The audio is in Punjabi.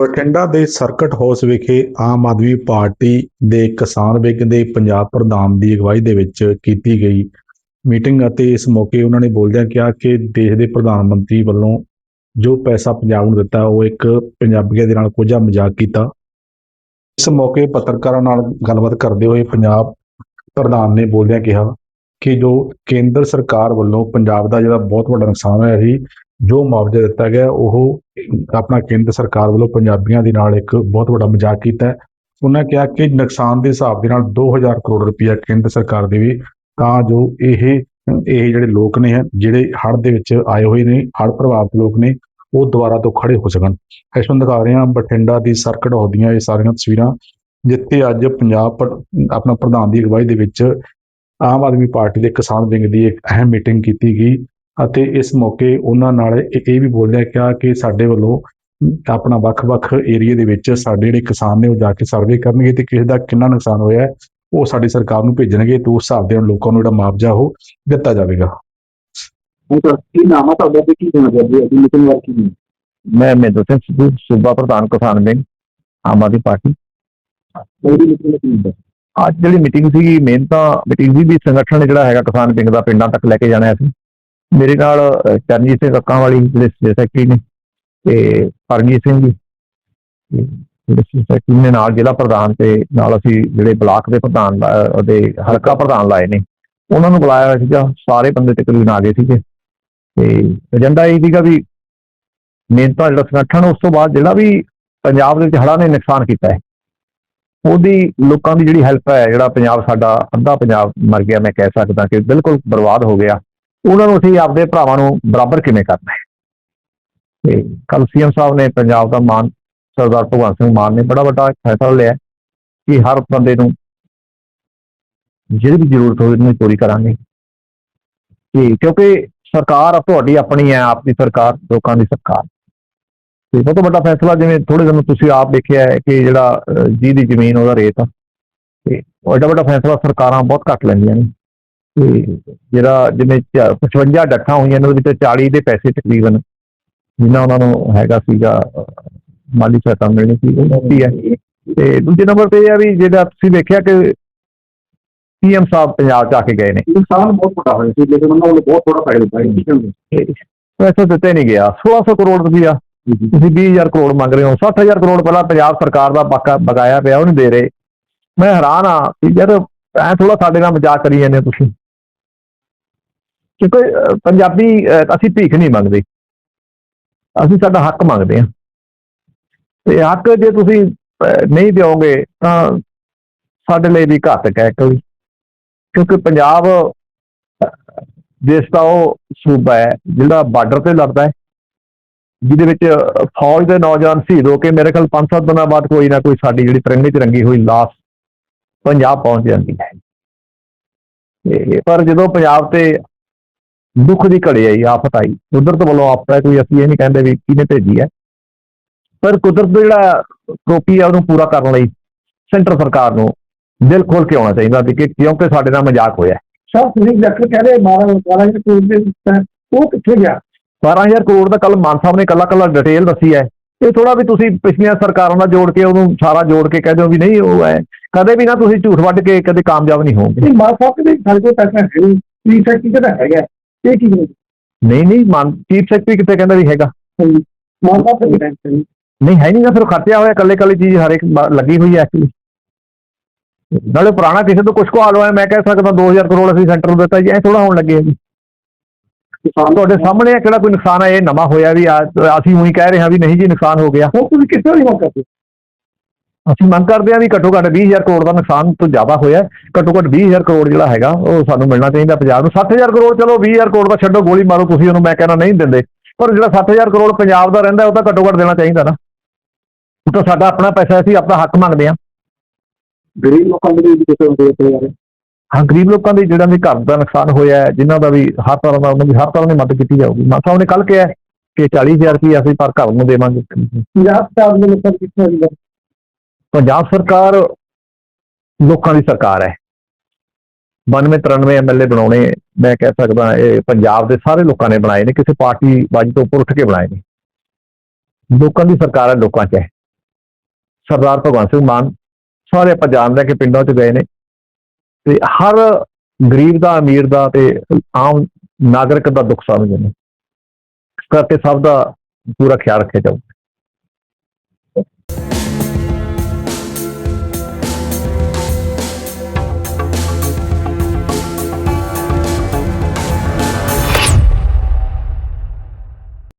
ਬਠਿੰਡਾ ਦੇ ਸਰਕਟ ਹਾਊਸ ਵਿਖੇ ਆਮ ਆਦਮੀ ਪਾਰਟੀ ਦੇ ਕਿਸਾਨ ਵਿੰਗ ਦੇ ਪੰਜਾਬ ਪ੍ਰਧਾਨ ਦੀ ਅਗਵਾਈ ਦੇ ਵਿੱਚ ਕੀਤੀ ਗਈ ਮੀਟਿੰਗ ਅਤੇ ਇਸ ਮੌਕੇ ਉਹਨਾਂ ਨੇ ਬੋਲਦਿਆਂ ਕਿਹਾ ਕਿ ਦੇਸ਼ ਦੇ ਪ੍ਰਧਾਨ ਮੰਤਰੀ ਵੱਲੋਂ ਜੋ ਪੈਸਾ ਪੰਜਾਬ ਨੂੰ ਦਿੱਤਾ, ਉਹ ਇੱਕ ਪੰਜਾਬੀਆਂ ਦੇ ਨਾਲ ਕੋਝਾ ਮਜ਼ਾਕ ਕੀਤਾ। ਇਸ ਮੌਕੇ ਪੱਤਰਕਾਰਾਂ ਨਾਲ ਗੱਲਬਾਤ ਕਰਦੇ ਹੋਏ ਪੰਜਾਬ ਪ੍ਰਧਾਨ ਨੇ ਬੋਲਦਿਆਂ ਕਿਹਾ ਕਿ ਜੋ ਕੇਂਦਰ ਸਰਕਾਰ ਵੱਲੋਂ ਪੰਜਾਬ ਦਾ ਜਿਹੜਾ ਬਹੁਤ ਵੱਡਾ ਨੁਕਸਾਨ ਹੋਇਆ ਸੀ ਜੋ ਮੁਆਵਜ਼ਾ ਦਿੱਤਾ ਗਿਆ, ਉਹ ਆਪਣਾ ਕੇਂਦਰ ਸਰਕਾਰ ਵੱਲੋਂ ਪੰਜਾਬੀਆਂ ਦੇ ਨਾਲ ਇੱਕ ਬਹੁਤ ਵੱਡਾ ਮਜ਼ਾਕ ਕੀਤਾ ਉਹਨਾਂ ਕਿਹਾ ਕਿ ਨੁਕਸਾਨ ਦੇ ਹਿਸਾਬ ਦੇ ਨਾਲ 2000 ਕਰੋੜ ਰੁਪਇਆ ਕੇਂਦਰ ਸਰਕਾਰ ਦੇਵੇ, ਤਾਂ ਜੋ ਇਹ ਇਹ ਜਿਹੜੇ ਲੋਕ ਨੇ, ਜਿਹੜੇ ਹੜ੍ਹ ਦੇ ਵਿੱਚ ਆਏ ਹੋਏ ਨੇ, ਹੜ੍ਹ ਪ੍ਰਭਾਵਿਤ ਲੋਕ ਨੇ, ਉਹ ਦੁਬਾਰਾ ਤੋਂ ਖੜੇ ਹੋ ਸਕਣ। ਇਸ ਨੂੰ ਦਿਖਾ ਰਹੇ ਹਾਂ, ਬਠਿੰਡਾ ਦੀ ਸਰਕਟ ਹੁੰਦੀਆਂ ਇਹ ਸਾਰੀਆਂ ਤਸਵੀਰਾਂ, ਜਿੱਥੇ ਅੱਜ ਪੰਜਾਬ ਆਪਣਾ ਪ੍ਰਧਾਨ ਦੀ ਅਗਵਾਈ ਦੇ ਵਿੱਚ ਆਮ ਆਦਮੀ ਪਾਰਟੀ ਦੇ ਕਿਸਾਨ ਵਿੰਗ ਦੀ ਇੱਕ ਅਹਿਮ ਮੀਟਿੰਗ ਕੀਤੀ ਗਈ। ਅਤੇ ਇਸ ਮੌਕੇ ਉਹਨਾਂ ਨਾਲ ਇਹ ਵੀ ਬੋਲਿਆ ਕਿਹਾ ਕਿ ਸਾਡੇ ਵੱਲੋਂ ਆਪਣਾ ਵੱਖ-ਵੱਖ ਏਰੀਆ ਦੇ ਵਿੱਚ ਸਾਡੇ ਜਿਹੜੇ ਕਿਸਾਨ ਨੇ ਉਹ ਜਾ ਕੇ ਸਰਵੇ ਕਰਨਗੇ ਤੇ ਕਿਸੇ ਦਾ ਕਿੰਨਾ ਨੁਕਸਾਨ ਹੋਇਆ ਹੈ, ਉਹ ਸਾਡੀ ਸਰਕਾਰ ਨੂੰ ਭੇਜਣਗੇ ਤੇ ਉਸ ਹਿਸਾਬ ਦੇ ਨਾਲ ਲੋਕਾਂ ਨੂੰ ਜਿਹੜਾ ਮੁਆਵਜ਼ਾ ਉਹ ਦਿੱਤਾ ਜਾਵੇਗਾ। ਕੀ ਨਾਮ ਆ ਤੁਹਾਡਾ ਤੇ ਕੀ ਹੋਣਾ ਚਾਹੀਦਾ ਹੈ? ਮੀਟਿੰਗ ਵਾਰ ਕੀ ਨਹੀਂ ਮੈਂ ਮੇਦੋ ਸਿੰਘ ਸਿੱਧੂ ਸੂਬਾ ਪ੍ਰਧਾਨ ਕਿਸਾਨ ਵਿੰਗ ਆਮ ਆਦਮੀ ਪਾਰਟੀ। ਅੱਜ ਜਿਹੜੀ ਮੀਟਿੰਗ ਸੀ ਮੇਨ ਤਾਂ ਮੀਟਿੰਗ ਸੀ ਵੀ ਸੰਗਠਨ ਜਿਹੜਾ ਹੈਗਾ ਕਿਸਾਨ ਵਿੰਗ ਦਾ ਪਿੰਡਾਂ ਤੱਕ ਲੈ ਕੇ ਜਾਣਾ ਸੀ ਮੇਰੇ ਨਾਲ ਚਰਨਜੀਤ ਸਿੰਘ ਅੱਕਾਂ ਵਾਲੀ ਜਿਹੜੇ ਸੈਕਟਰੀ ਨੇ ਤੇ ਪਰਮਜੀਤ ਸਿੰਘ ਜੀ, ਤੇ ਜਿਹੜੇ ਸੈਕਟਰੀ ਨੇ ਨਾਲ ਜ਼ਿਲ੍ਹਾ ਪ੍ਰਧਾਨ ਤੇ ਨਾਲ ਅਸੀਂ ਜਿਹੜੇ ਬਲਾਕ ਦੇ ਪ੍ਰਧਾਨ ਲਾ- ਉਹਦੇ ਹਲਕਾ ਪ੍ਰਧਾਨ ਲਾਏ ਨੇ, ਉਹਨਾਂ ਨੂੰ ਬੁਲਾਇਆ ਹੋਇਆ ਸੀਗਾ, ਸਾਰੇ ਬੰਦੇ ਤਕਰੀਬਨ ਆ ਗਏ ਸੀਗੇ। ਤੇ ਏਜੰਡਾ ਇਹ ਸੀਗਾ ਵੀ ਮੇਨ ਤਾਂ ਜਿਹੜਾ ਸੰਗਠਨ, ਉਸ ਤੋਂ ਬਾਅਦ ਜਿਹੜਾ ਵੀ ਪੰਜਾਬ ਦੇ ਵਿੱਚ ਹੜ੍ਹਾਂ ਨੇ ਨੁਕਸਾਨ ਕੀਤਾ ਹੈ, ਉਹਦੀ ਲੋਕਾਂ ਦੀ ਜਿਹੜੀ ਹੈਲਪ ਹੈ, ਜਿਹੜਾ ਪੰਜਾਬ ਸਾਡਾ, ਅੱਧਾ ਪੰਜਾਬ ਮਰ ਗਿਆ, ਮੈਂ ਕਹਿ ਸਕਦਾ ਕਿ ਬਿਲਕੁਲ ਬਰਬਾਦ ਹੋ ਗਿਆ। ਉਹਨਾਂ ਨੂੰ ਅਸੀਂ ਆਪਦੇ ਭਰਾਵਾਂ ਨੂੰ ਬਰਾਬਰ ਕਿਵੇਂ ਕਰਨਾ ਹੈ? ਤੇ ਕੱਲ ਸੀਐਮ ਸਾਹਿਬ ਨੇ ਪੰਜਾਬ ਦਾ ਮਾਨ ਸਰਦਾਰ ਭਗਵੰਤ ਸਿੰਘ ਮਾਨ ਨੇ ਬੜਾ ਵੱਡਾ ਫੈਸਲਾ ਲਿਆ ਕਿ ਹਰ ਬੰਦੇ ਨੂੰ ਜਿਹੜੀ ਵੀ ਜ਼ਰੂਰਤ ਹੋਵੇ ਉਹਨੂੰ ਪੂਰੀ ਕਰਾਂਗੇ। ਤੇ ਕਿਉਂਕਿ ਸਰਕਾਰ ਤੁਹਾਡੀ ਆਪਣੀ ਹੈ ਆਪ ਦੀ ਸਰਕਾਰ, ਲੋਕਾਂ ਦੀ ਸਰਕਾਰ। ਤੇ ਬਹੁਤ ਵੱਡਾ ਫੈਸਲਾ ਜਿਵੇਂ ਥੋੜੇ ਦਿਨ ਤੁਸੀਂ ਆਪ ਦੇਖਿਆ ਹੈ ਕਿ ਜਿਹੜਾ ਜੀ ਦੀ ਜ਼ਮੀਨ ਉਹਦਾ ਰੇਟ ਆ। ਤੇ ਉਹ ਐਡਾ ਵੱਡਾ ਫੈਸਲਾ ਸਰਕਾਰਾਂ ਬਹੁਤ ਘੱਟ ਲੈਂਦੀਆਂ ਨੇ। ਤੇ ਜਿਹੜਾ ਜਿਵੇਂ ਚ- 55 ਡੱਠਾਂ ਹੋਈਆਂ ਨੇ ਉਹਦੇ ਵਿੱਚ 40 ਦੇ ਪੈਸੇ ਤਕਰੀਬਨ ਜਿੰਨਾ ਉਹਨਾਂ ਨੂੰ ਹੈਗਾ ਸੀਗਾ ਮਾਲੀ ਸਹਾਇਤਾ ਮਿਲਣੀ ਸੀ ਉਹ ਦਿੱਤੀ ਹੈ। ਤੇ ਦੂਜੇ ਨੰਬਰ ਤੇ ਇਹ ਆ ਵੀ ਜਿਹੜਾ ਤੁਸੀਂ ਵੇਖਿਆ ਕਿ ਪੀਐਮ ਸਾਹਿਬ ਪੰਜਾਬ ਚ ਆ ਕੇ ਗਏ ਨੇ। ਨੁਕਸਾਨ ਬਹੁਤ ਵੱਡਾ ਹੋਇਆ ਸੀ ਲੇਕਿਨ ਉਹਨਾਂ ਨੂੰ ਬਹੁਤ ਥੋੜਾ ਪੈਸੇ ਦਿੱਤਾ ਪੈਸਾ ਦਿੱਤੇ ਨਹੀਂ ਗਿਆ। 1600 ਕਰੋੜ ਰੁਪਇਆ ਤੁਸੀਂ 20000 ਕਰੋੜ ਮੰਗ ਰਹੇ ਹੋ। 60000 ਕਰੋੜ ਪਹਿਲਾਂ ਪੰਜਾਬ ਸਰਕਾਰ ਦਾ ਬਾਕਾ ਬਗਾਇਆ ਪਿਆ ਉਹ ਨਹੀਂ ਦੇ ਰਹੇ। ਮੈਂ ਹੈਰਾਨ ਆ ਕਿ ਯਾਰ ਐ ਥੋੜਾ ਸਾਡੇ ਨਾਲ ਮਜ਼ਾਕ ਕਰੀ ਜਾਂਦੇ ਹੋ ਤੁਸੀਂ। ਕਿਉਂਕਿ ਪੰਜਾਬੀ ਅਸੀਂ ਭੀਖ ਨਹੀਂ ਮੰਗਦੇ। ਅਸੀਂ ਸਾਡਾ ਹੱਕ ਮੰਗਦੇ ਹਾਂ। ਤੇ ਹੱਕ ਜੇ ਤੁਸੀਂ ਨਹੀਂ ਦਿਓਗੇ ਤਾਂ ਸਾਡੇ ਲਈ ਵੀ ਘਾਤਕ ਹੈ ਕੋਈ। ਕਿਉਂਕਿ ਪੰਜਾਬ ਦੇਸ਼ ਦਾ ਉਹ ਸੂਬਾ ਹੈ, ਜਿਹੜਾ ਬਾਰਡਰ ਤੇ ਲੱਗਦਾ ਹੈ। ਜਿਹਦੇ ਵਿੱਚ ਫੌਜ ਦੇ ਨੌਜਵਾਨ ਸ਼ਹੀਦ ਹੋ ਕੇ ਮੇਰੇ ਖਿਆਲ 5-7 ਦਿਨਾਂ ਬਾਅਦ ਕੋਈ ਨਾ ਕੋਈ ਸਾਡੀ ਜਿਹੜੀ ਤਿਰੰਗੇ 'ਚ ਰੰਗੀ ਹੋਈ ਲਾਸ਼ ਪੰਜਾਬ ਪਹੁੰਚ ਜਾਂਦੀ ਹੈ। ਪਰ ਜਦੋਂ ਪੰਜਾਬ ਤੇ ਦੁੱਖ ਦੀ ਘੜੀ ਆਈ ਆਫਤ ਆਈ। ਕੁਦਰਤ ਵੱਲੋਂ ਆਫਤ ਹੈ ਕੋਈ ਅਸੀਂ ਇਹ ਨਹੀਂ ਕਹਿੰਦੇ ਵੀ ਕਿਹਨੇ ਭੇਜੀ ਹੈ। ਪਰ ਕੁਦਰਤ ਦਾ ਜਿਹੜਾ ਕਰੋਪੀ ਹੈ ਉਹਨੂੰ ਪੂਰਾ ਕਰਨ ਲਈ ਸੈਂਟਰ ਸਰਕਾਰ ਨੂੰ ਦਿਲ ਖੋਲ ਕੇ ਆਉਣਾ ਚਾਹੀਦਾ ਕਿ ਕਿਉਂਕਿ ਸਾਡੇ ਨਾਲ ਮਜ਼ਾਕ ਹੋਇਆ ਸਰ ਤੁਸੀਂ ਡਾਕਟਰ ਕਹਿ ਰਹੇ 12 12 ਕਰੋੜ ਦੇ ਹੈ, ਉਹ ਕਿੱਥੇ ਗਿਆ? 12000 ਕਰੋੜ ਦਾ ਕੱਲ ਮਾਨ ਸਾਹਿਬ ਨੇ ਕੱਲਾ ਕੱਲਾ ਡਿਟੇਲ ਦੱਸੀ ਹੈ। ਇਹ ਥੋੜਾ ਵੀ ਤੁਸੀਂ ਪਿਛਲੀਆਂ ਸਰਕਾਰਾਂ ਨਾਲ ਜੋੜ ਕੇ ਉਹਨੂੰ ਸਾਰਾ ਜੋੜ ਕੇ ਕਹਿ ਦਿਓ ਵੀ ਨਹੀਂ ਉਹ ਹੈ ਕਦੇ ਵੀ ਨਾ ਤੁਸੀਂ ਝੂਠ ਵੱਢ ਕੇ ਕਦੇ ਕਾਮਯਾਬ ਨਹੀਂ ਹੋਵੋਗੇ। ਨਹੀਂ ਮਾਰ ਸਾਹਿਬ ਦੇ ਸਾਡੇ ਕੋਲ ਪੈਸਾ ਹੈ ਨਹੀਂ ਸੈਕਟਰੀ ਕਿਹਦਾ ਹੈਗਾ। ਇਹ ਕੀ ਨਹੀਂ ਨਹੀਂ ਨਹੀਂ ਮਾਨ ਚੀਫ ਸੈਕਟਰੀ ਕਿਤੇ ਕਹਿੰਦਾ ਵੀ ਹੈਗਾ? ਦੇ ਟੈਂਸ਼ਨ ਨਹੀਂ ਹੈ ਨਹੀਂ ਨਾ ਫਿਰ ਖਰਚਿਆ ਹੋਇਆ ਕੱਲੇ ਕੱਲੇ ਚੀਜ਼ ਹਰ ਇੱਕ ਲੱਗੀ ਹੋਈ ਹੈ ਐਕਚੁਅਲੀ ਨਾਲੇ ਪੁਰਾਣਾ ਕਿਸੇ ਤੋਂ ਕੁਝ ਕੋ ਹਾਲ ਹੋਇਆ ਮੈਂ ਕਹਿ ਸਕਦਾ 2000 ਕਰੋੜ ਅਸੀਂ ਸੈਂਟਰ ਨੂੰ ਦਿੱਤਾ ਜੀ ਐ ਥੋੜਾ ਹੋਣ ਲੱਗੇ ਜੀ। ਤੁਹਾਡੇ ਸਾਹਮਣੇ ਆ ਕਿਹੜਾ ਕੋਈ ਨੁਕਸਾਨ ਹੈ ਇਹ ਨਵਾਂ ਹੋਇਆ ਵੀ ਅਸੀਂ ਉਹੀ ਕਹਿ ਰਹੇ ਹਾਂ ਵੀ ਨਹੀਂ ਜੀ ਨੁਕਸਾਨ ਹੋ ਗਿਆ। ਹੁਣ ਤੁਸੀਂ ਕਿੱਥੇ ਦੀ ਮੰਗ ਕਰਦੇ ਅਸੀਂ ਮੰਗ ਕਰਦੇ ਹਾਂ ਵੀ ਘੱਟੋ ਘੱਟ 20000 ਕਰੋੜ ਦਾ ਨੁਕਸਾਨ ਤੋਂ ਜ਼ਿਆਦਾ ਹੋਇਆ। ਘੱਟੋ ਘੱਟ 20000 ਕਰੋੜ ਜਿਹੜਾ ਹੈਗਾ ਉਹ ਸਾਨੂੰ ਮਿਲਣਾ ਚਾਹੀਦਾ ਪੰਜਾਬ ਨੂੰ। 60000 ਕਰੋੜ ਚਲੋ 20000 ਕਰੋੜ ਦਾ ਛੱਡੋ ਗੋਲੀ ਮਾਰੋ ਤੁਸੀਂ ਉਹਨੂੰ ਮੈਂ ਕਹਿੰਦਾ ਨਹੀਂ ਦਿੰਦੇ। ਪਰ ਜਿਹੜਾ 60000 ਕਰੋੜ ਪੰਜਾਬ ਦਾ ਰਹਿੰਦਾ ਉਹ ਤਾਂ ਘੱਟੋ ਘੱਟ ਦੇਣਾ ਚਾਹੀਦਾ ਨਾ। ਉਹ ਤਾਂ ਸਾਡਾ ਆਪਣਾ ਪੈਸਾ ਅਸੀਂ ਆਪਣਾ ਹੱਕ ਮੰਗਦੇ ਹਾਂ। ਗਰੀਬ ਲੋਕਾਂ ਦੇ ਵੀ ਹੁੰਦੇ ਤੇ ਯਾਰ? ਹਾਂ ਗਰੀਬ ਲੋਕਾਂ ਦੇ ਜਿਹੜਾ ਵੀ ਘਰ ਦਾ ਨੁਕਸਾਨ ਹੋਇਆ ਹੈ ਜਿਨ੍ਹਾਂ ਦਾ ਵੀ ਹਰ ਤਰ੍ਹਾਂ ਦਾ ਉਹਨਾਂ ਦੀ ਹਰ ਤਰ੍ਹਾਂ ਦੀ ਮਦਦ ਕੀਤੀ ਜਾਊਗੀ। ਮਾਨ ਸਾਹਿਬ ਨੇ ਕੱਲ ਕਿਹਾ ਕਿ 40000 ਰੁਪਏ ਅਸੀਂ ਪਰ ਘਰ ਨੂੰ ਦੇਵਾਂਗੇ। ਪੰਜਾਬ ਸਰਕਾਰ ਦੇ ਲੋਕਾਂ ਕਿੱਥੇ ਹੋਈ ਪੰਜਾਬ ਸਰਕਾਰ ਲੋਕਾਂ ਦੀ ਸਰਕਾਰ ਹੈ। 92 93 ਐਮਐਲਏ ਬਣਾਉਣੇ, ਮੈਂ ਕਹਿ ਸਕਦਾ ਇਹ ਪੰਜਾਬ ਦੇ ਸਾਰੇ ਲੋਕਾਂ ਨੇ ਬਣਾਏ ਨੇ, ਕਿਸੇ ਪਾਰਟੀ ਬਾਜੀ ਤੋਂ ਉੱਪਰ ਉੱਠ ਕੇ ਬਣਾਏ ਨੇ। ਲੋਕਾਂ ਦੀ ਸਰਕਾਰ ਹੈ, ਲੋਕਾਂ 'ਚ ਹੈ। ਸਰਦਾਰ ਭਗਵੰਤ ਸਿੰਘ ਮਾਨ, ਸਾਰੇ ਆਪਾਂ ਜਾਣਦੇ ਹਾਂ ਕਿ ਪਿੰਡਾਂ 'ਚ ਗਏ ਨੇ। ਤੇ ਹਰ ਗਰੀਬ ਦਾ, ਅਮੀਰ ਦਾ ਤੇ ਆਮ ਨਾਗਰਿਕ ਦਾ ਦੁੱਖ ਸਮਝਦੇ ਨੇ। ਇਸ ਕਰਕੇ ਸਭ ਦਾ ਪੂਰਾ ਖਿਆਲ ਰੱਖਿਆ ਜਾਊ।